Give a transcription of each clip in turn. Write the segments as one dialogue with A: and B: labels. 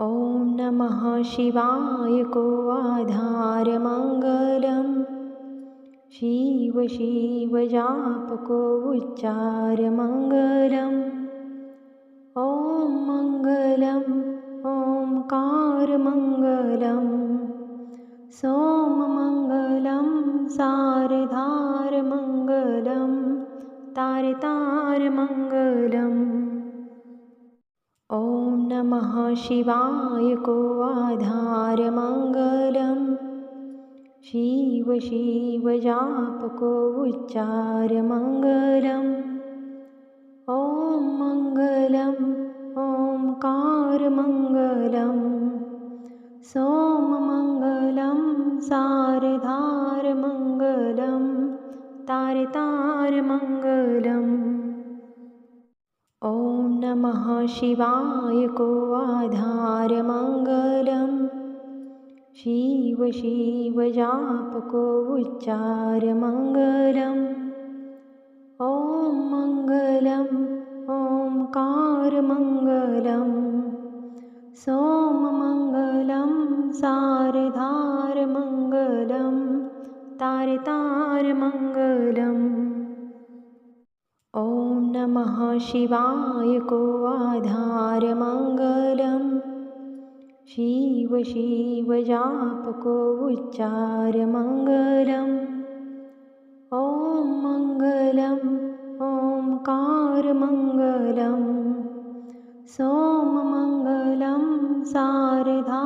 A: ॐ नमः शिवाय को आधारमङ्गलं शिव उच्चारमङ्गलम्। ॐ मङ्गलम् ॐकारमङ्गलं सोममङ्गलं सारधारमङ्गलं तारतारमङ्गलम् ॐ नमः शिवाय को आधारमङ्गलं शिव शिव जापको उच्चारमङ्गलम्। ॐ मङ्गलम् ॐकारमङ्गलं सोममङ्गलं सारधारमङ्गलं तारतारमङ्गलम् नमः शिवाय को आधारमङ्गलं शिव शिव जापको उच्चारमङ्गलम्। ॐ मङ्गलम् ॐकारमङ्गलं सोममङ्गलं सारधारमङ्गलं तारतारमङ्गलम् नमः शिवाय को आधारमङ्गलं शिव शिव जापको उच्चारमङ्गलम् ॐ मङ्गलम् ॐकारमङ्गलं सोममङ्गलं सारधारमङ्गलं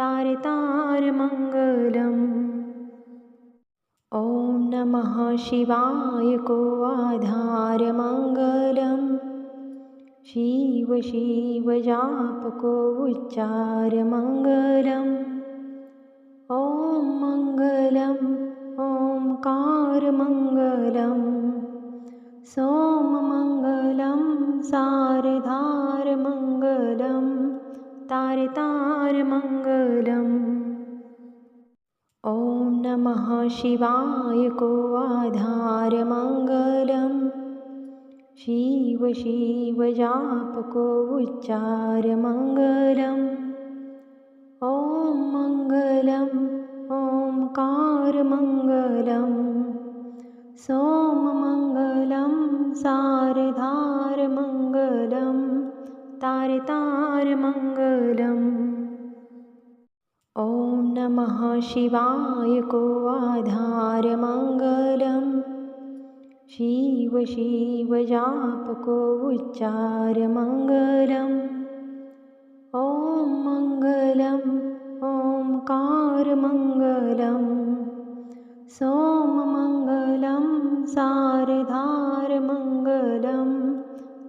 A: तारतारमङ्गलम् ॐ नमः शिवाय को आधारमङ्गलं शिव शिव जापको उच्चारमङ्गलम्। ॐ मङ्गलं ॐकारमङ्गलं सोममङ्गलं सारधारमङ्गलं तारतारमङ्गलम् ॐ नमः शिवाय को आधारमङ्गलं शिव शिव जापको उच्चारमङ्गलम्। ॐ मङ्गलम् ॐकारमङ्गलं सोममङ्गलं सारधारमङ्गलं तारतारमङ्गलम् ॐ नमः शिवाय को आधारमङ्गलं शिव शिव जापको उच्चारमङ्गलम्। ॐ मङ्गलम् ॐकारमङ्गलं सोममङ्गलं सारधारमङ्गलं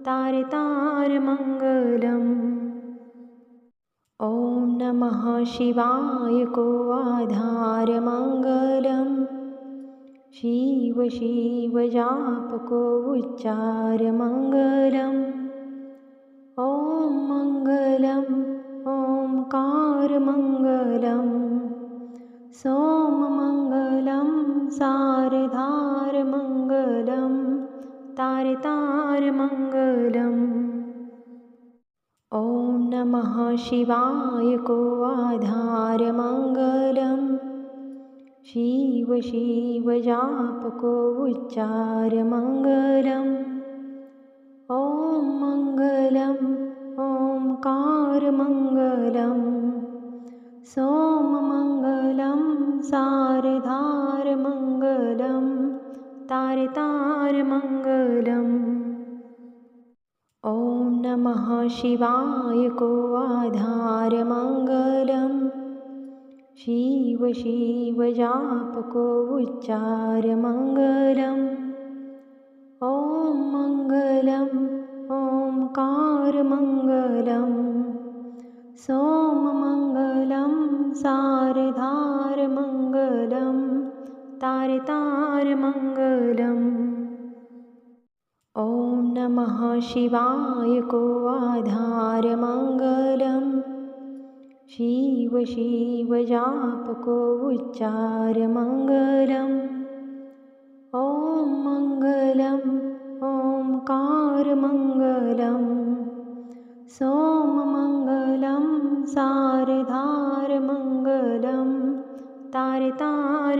A: तारतारमङ्गलम् ॐ नमः शिवाय को आधारमङ्गलं शिव शिव जापको उच्चारमङ्गलम्। ॐ मङ्गलम् ॐकारमङ्गलं सोममङ्गलं सारधारमङ्गलं तारतारमङ्गलम्। ॐ नमः शिवाय को आधारमङ्गलं शिव शिव जापको उच्चारमङ्गलम्। ॐ मङ्गलं ॐकारमङ्गलं सोममङ्गलं सारधारमङ्गलं तारतारमङ्गलम् नमः शिवाय को आधारमङ्गलं शिव शिव जापको उच्चारमङ्गलम् ॐ मङ्गलम् ॐकारमङ्गलं सोममङ्गलं सारधारमङ्गलं तारतारमङ्गलम् नमः शिवाय को आधारमङ्गलं शिव शिव जापको उच्चारमङ्गलम् ॐ मङ्गलम् ॐकारमङ्गलं सोममङ्गलं सारधारमङ्गलं तारतारमङ्गलम्